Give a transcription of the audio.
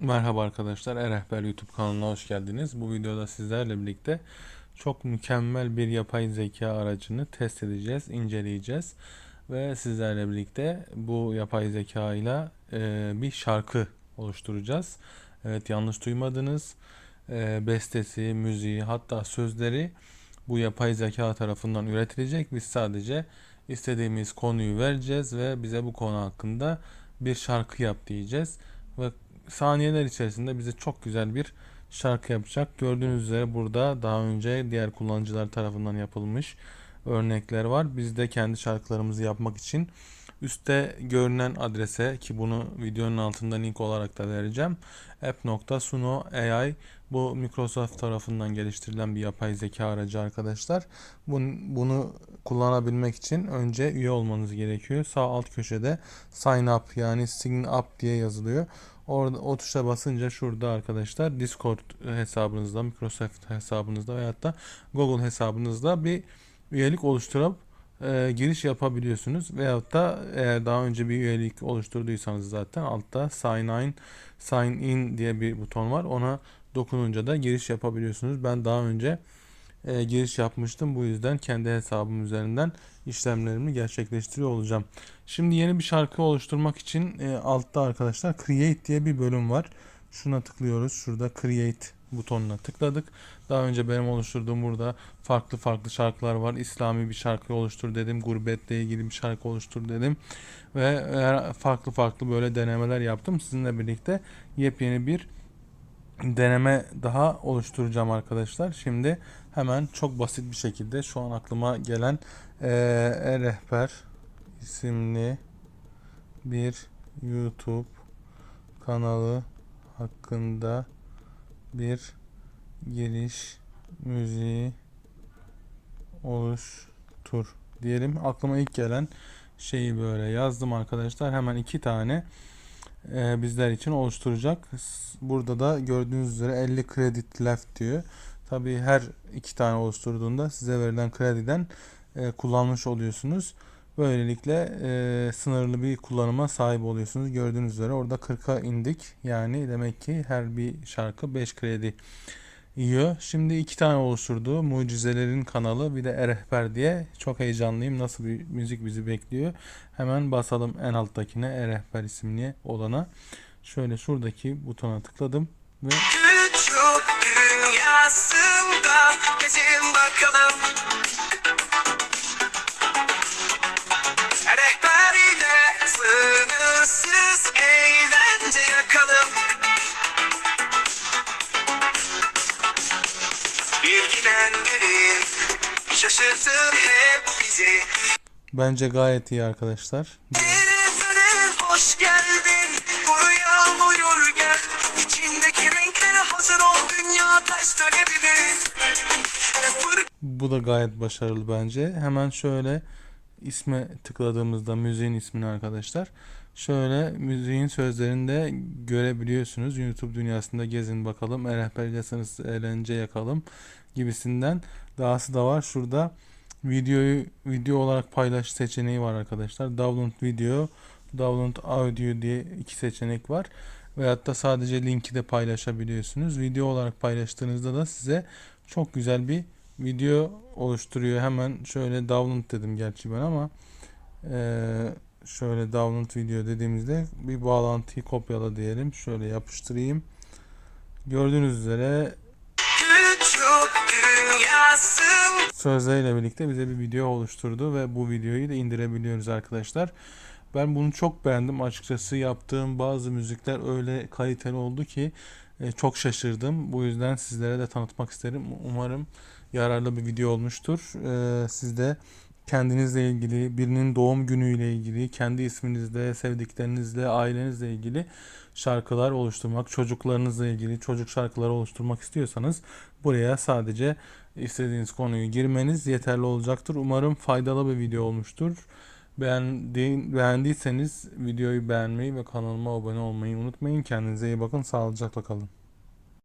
Merhaba arkadaşlar, E-Rehber YouTube kanalına hoş geldiniz. Bu videoda sizlerle birlikte çok mükemmel bir yapay zeka aracını test edeceğiz, inceleyeceğiz. Ve sizlerle birlikte bu yapay zeka ile bir şarkı oluşturacağız. Evet yanlış duymadınız. E, bestesi, müziği hatta sözleri bu yapay zeka tarafından üretilecek. Biz sadece istediğimiz konuyu vereceğiz ve bize bu konu hakkında bir şarkı yap diyeceğiz. Ve saniyeler içerisinde bize çok güzel bir şarkı yapacak. Gördüğünüz üzere burada daha önce diğer kullanıcılar tarafından yapılmış örnekler var. Biz de kendi şarkılarımızı yapmak için üstte görünen adrese ki bunu videonun altında link olarak da vereceğim. app.suno AI bu Microsoft tarafından geliştirilen bir yapay zeka aracı arkadaşlar. Bunu, bunu kullanabilmek için önce üye olmanız gerekiyor. Sağ alt köşede sign up yani sign up diye yazılıyor. Orada o tuşa basınca şurada arkadaşlar Discord hesabınızda, Microsoft hesabınızda veyahut da Google hesabınızda bir üyelik oluşturup e, giriş yapabiliyorsunuz. Veyahut da eğer daha önce bir üyelik oluşturduysanız zaten altta sign in, sign in diye bir buton var. Ona dokununca da giriş yapabiliyorsunuz. Ben daha önce e, giriş yapmıştım. Bu yüzden kendi hesabım üzerinden işlemlerimi gerçekleştiriyor olacağım. Şimdi yeni bir şarkı oluşturmak için e, altta arkadaşlar Create diye bir bölüm var. Şuna tıklıyoruz. Şurada Create butonuna tıkladık. Daha önce benim oluşturduğum burada farklı farklı şarkılar var. İslami bir şarkı oluştur dedim. Gurbetle ilgili bir şarkı oluştur dedim. Ve farklı farklı böyle denemeler yaptım. Sizinle birlikte yepyeni bir deneme daha oluşturacağım arkadaşlar. Şimdi hemen çok basit bir şekilde şu an aklıma gelen e, e-rehber isimli bir YouTube kanalı hakkında bir giriş müziği oluştur diyelim. Aklıma ilk gelen şeyi böyle yazdım arkadaşlar. Hemen iki tane e, bizler için oluşturacak. Burada da gördüğünüz üzere 50 kredi left diyor. Tabi her iki tane oluşturduğunda size verilen krediden e, kullanmış oluyorsunuz. Böylelikle e, sınırlı bir kullanıma sahip oluyorsunuz. Gördüğünüz üzere orada 40'a indik. Yani demek ki her bir şarkı 5 kredi yiyor. Şimdi iki tane oluşturdu. Mucizelerin kanalı bir de Erehber diye. Çok heyecanlıyım. Nasıl bir müzik bizi bekliyor. Hemen basalım en alttakine Erehber isimli olana. Şöyle şuradaki butona tıkladım. Ve Küçük dünyasında gezin bakalım şaşırtır hep bizi bence gayet iyi arkadaşlar. Hoş geldin. Buraya buyur gel. İçindeki renklere hazır ol. Dünya ters Bır- Bu da gayet başarılı bence. Hemen şöyle isme tıkladığımızda müziğin ismini arkadaşlar. Şöyle müziğin sözlerini de görebiliyorsunuz. YouTube dünyasında gezin bakalım. Rehberliyseniz eğlence yakalım gibisinden. Dahası da var. Şurada videoyu video olarak paylaş seçeneği var arkadaşlar. Download video, download audio diye iki seçenek var. Veyahut da sadece linki de paylaşabiliyorsunuz. Video olarak paylaştığınızda da size çok güzel bir video oluşturuyor. Hemen şöyle download dedim gerçi ben ama eee, şöyle download video dediğimizde bir bağlantıyı kopyala diyelim. Şöyle yapıştırayım. Gördüğünüz üzere sözleriyle birlikte bize bir video oluşturdu ve bu videoyu da indirebiliyoruz arkadaşlar. Ben bunu çok beğendim. Açıkçası yaptığım bazı müzikler öyle kaliteli oldu ki çok şaşırdım. Bu yüzden sizlere de tanıtmak isterim. Umarım yararlı bir video olmuştur. E, Siz de kendinizle ilgili, birinin doğum günüyle ilgili, kendi isminizle, sevdiklerinizle, ailenizle ilgili şarkılar oluşturmak, çocuklarınızla ilgili çocuk şarkıları oluşturmak istiyorsanız buraya sadece istediğiniz konuyu girmeniz yeterli olacaktır. Umarım faydalı bir video olmuştur. Beğendi, beğendiyseniz videoyu beğenmeyi ve kanalıma abone olmayı unutmayın. Kendinize iyi bakın. Sağlıcakla kalın.